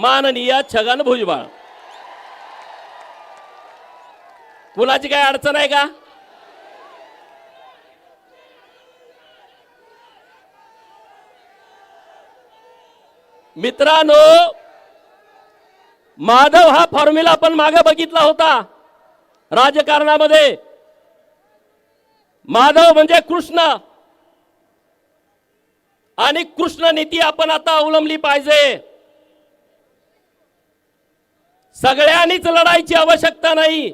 माननीय छगन भुजबळ. कुणाची काय अडचण आहे का? मित्रांनो माधव हा फॉर्म्युला आपण मागे बघितला होता राजकारणामध्ये. माधव म्हणजे कृष्ण. आणि कृष्ण नीती आपण आता अवलंबली पाहिजे. सगळ्यांनीच लढायची आवश्यकता नाही.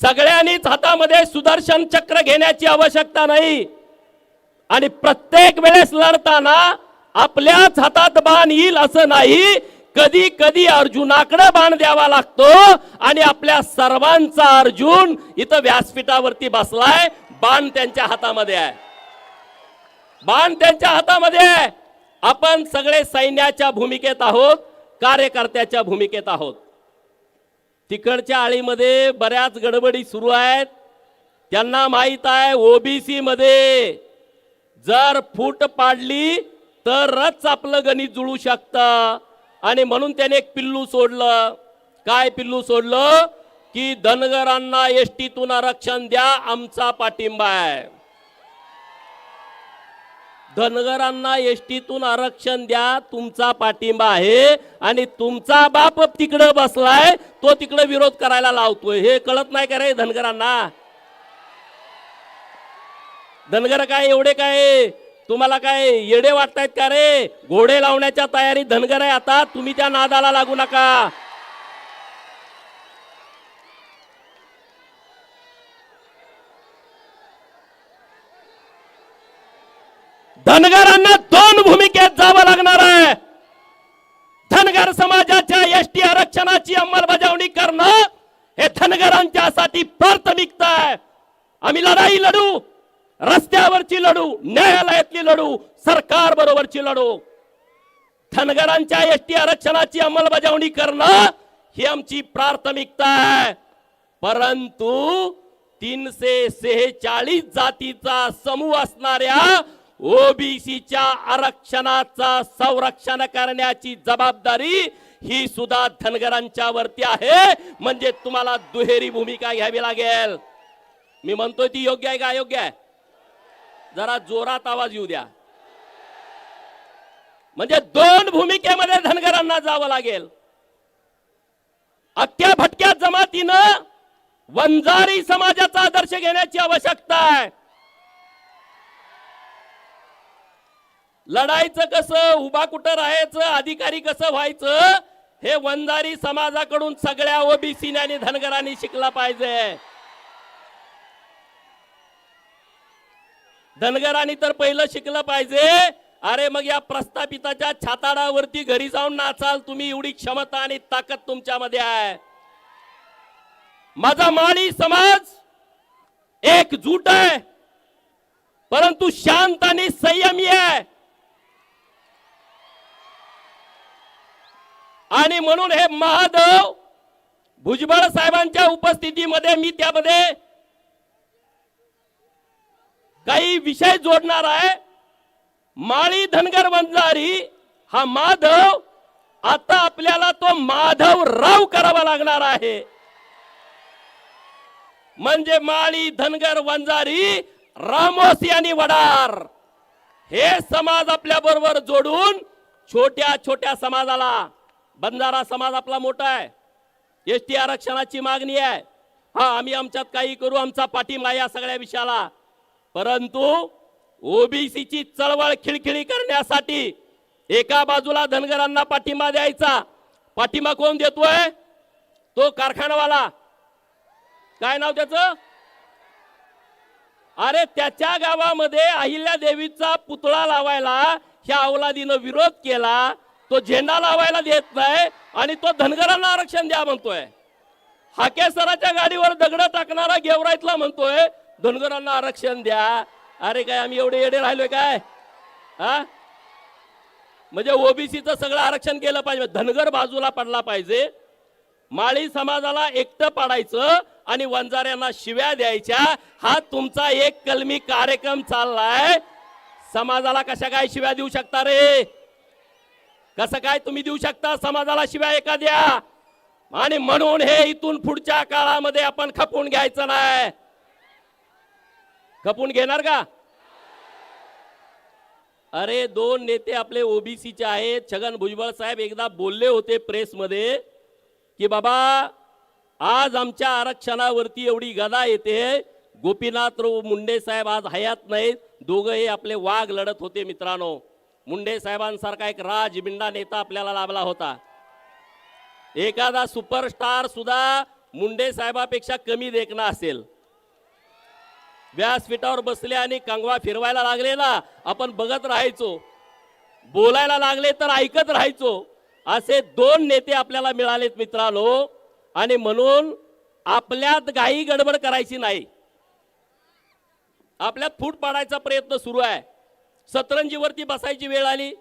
सगळ्यांनीच हातामध्ये सुदर्शन चक्र घेण्याची आवश्यकता नाही. आणि प्रत्येक वेळेस लढताना आपल्याच हातात बाण येईल असं नाही. कधी कधी अर्जुनाकडे बाण द्यावा लागतो आणि आपल्या सर्वांचा अर्जुन इथं व्यासपीठावरती बसलाय. बाण त्यांच्या हातामध्ये आहे. बाण त्यांच्या हातामध्ये आहे. आपण सगळे सैन्याच्या भूमिकेत आहोत कार्यकर्त्याच्या भूमिकेत आहोत. तिकडच्या आळीमध्ये बऱ्याच गडबडी सुरू आहेत. त्यांना माहीत आहे ओबीसी मध्ये जर फूट पाडली तरच आपलं गणित जुळू शकतं. आणि म्हणून त्याने एक पिल्लू सोडलं. काय पिल्लू सोडलं? की धनगरांना एसटीतून आरक्षण द्या आमचा पाठिंबा आहे. धनगरांना एसटीतून आरक्षण द्या तुमचा पाठिंबा आहे आणि तुमचा बाप तिकडं बसलाय तो तिकडं विरोध करायला लावतोय. हे कळत नाही का रे धनगरांना? धनगर काय एवढे काय? तुम्हाला काय येडे वाटतायत का रे? घोडे लावण्याच्या तयारी धनगर आहे आता तुम्ही त्या नादाला लागू नका. धनगरांना दोन भूमिकेत जावं लागणार आहे. धनगर समाजाच्या एस टी आरक्षणाची अंमलबजावणी करणं हे धनगरांच्यासाठी प्राथमिकता आहे. आम्ही लढाई लढू रस्त्यावरची लढू न्यायालयातली लढू सरकार बरोबरची लढू. धनगरांच्या एस टी आरक्षणाची अंमलबजावणी करणं ही आमची प्राथमिकता आहे. परंतु तीनशे सेहेचाळीस जातीचा समूह असणाऱ्या ओबीसीच्या आरक्षणाचा संरक्षण करण्याची जबाबदारी ही सुद्धा धनगरांच्या वरती आहे. म्हणजे तुम्हाला दुहेरी भूमिका घ्यावी लागेल. मी म्हणतोय ती योग्य आहे का अयोग्य आहे? जरा जोरात आवाज येऊ द्या. म्हणजे दोन भूमिकेमध्ये धनगरांना जावं लागेल. अख्ख्या भटक्या जमातीनं वंजारी समाजाचा आदर्श घेण्याची आवश्यकता आहे. लढायचं कसं उभा कुठं राहायचं अधिकारी कसं व्हायचं हे वंजारी समाजाकडून सगळ्या ओबीसी आणि धनगरांनी शिकला पाहिजे. धनगरांनी तर पहिलं शिकलं पाहिजे. अरे मग या प्रस्थापिताच्या छाताडावरती घरी जाऊन नाचाल तुम्ही एवढी क्षमता आणि ताकद तुमच्यामध्ये आहे. माझा माळी समाज एकजूट आहे परंतु शांत आणि संयमी आहे. आणि म्हणून हे महादेव भुजबळ साहेबांच्या उपस्थितीमध्ये मी त्यामध्ये काही विषय जोडणार आहे. माळी धनगर वंजारी हा माधव आता आपल्याला तो माधव राव करावा लागणार आहे. म्हणजे माळी धनगर वंजारी रामोसी आणि वडार हे समाज आपल्या बरोबर जोडून छोट्या छोट्या समाजाला बंजारा समाज आपला मोठा आहे. एस टी आरक्षणाची मागणी आहे. हा आम्ही आमच्यात काही करू आमचा पाठिंबा या सगळ्या विषयाला. परंतु ओबीसीची चळवळ खिळखिळी करण्यासाठी एका बाजूला धनगरांना पाठिंबा द्यायचा. पाठिंबा कोण देतोय? तो कारखानावाला. काय नाव त्याचं? अरे त्याच्या गावामध्ये अहिल्या देवीचा पुतळा लावायला ह्या अवलादीनं विरोध केला. तो झेंडा लावायला देत नाही आणि तो धनगरांना आरक्षण द्या म्हणतोय. हाके सराच्या गाडीवर दगड टाकणारा गेवराईतला म्हणतोय धनगरांना आरक्षण द्या. अरे काय आम्ही एवढे येडे राहिलोय काय? हा? म्हणजे ओबीसीचं सगळं आरक्षण केलं पाहिजे. धनगर बाजूला पडला पाहिजे. माळी समाजाला एकटं पाडायचं आणि वंजाऱ्यांना शिव्या द्यायच्या. हा तुमचा एक कलमी कार्यक्रम चाललाय. समाजाला कशा काय शिव्या देऊ शकता रे? कसं काय तुम्ही देऊ शकता? समाजाला शिवाय एखाद्या? आणि म्हणून हे इथून पुढच्या काळामध्ये आपण खपून घ्यायचं नाही. खपून घेणार का? अरे दोन नेते आपले ओबीसीचे आहेत. छगन भुजबळ साहेब एकदा बोलले होते प्रेसमध्ये की बाबा आज आमच्या आरक्षणावरती एवढी गदा येते. गोपीनाथ मुंडे साहेब आज हयात नाहीत. दोघंही आपले वाघ लढत होते मित्रांनो. मुंडे साहेबांसारखा एक राजबिंडा नेता आपल्याला लाभला होता. एखादा सुपरस्टार सुद्धा मुंडे साहेबापेक्षा कमी देखणा असेल. व्यासपीठावर बसले आणि कंगवा फिरवायला लागले ना आपण बघत राहायचो. बोलायला लागले तर ऐकत राहायचो. असे दोन नेते आपल्याला मिळालेत मित्रांनो. आणि म्हणून आपल्यात घाई गडबड करायची नाही. आपल्यात फूट पाडायचा प्रयत्न सुरू आहे. सतरंजीवरती बसायची वेळ आली.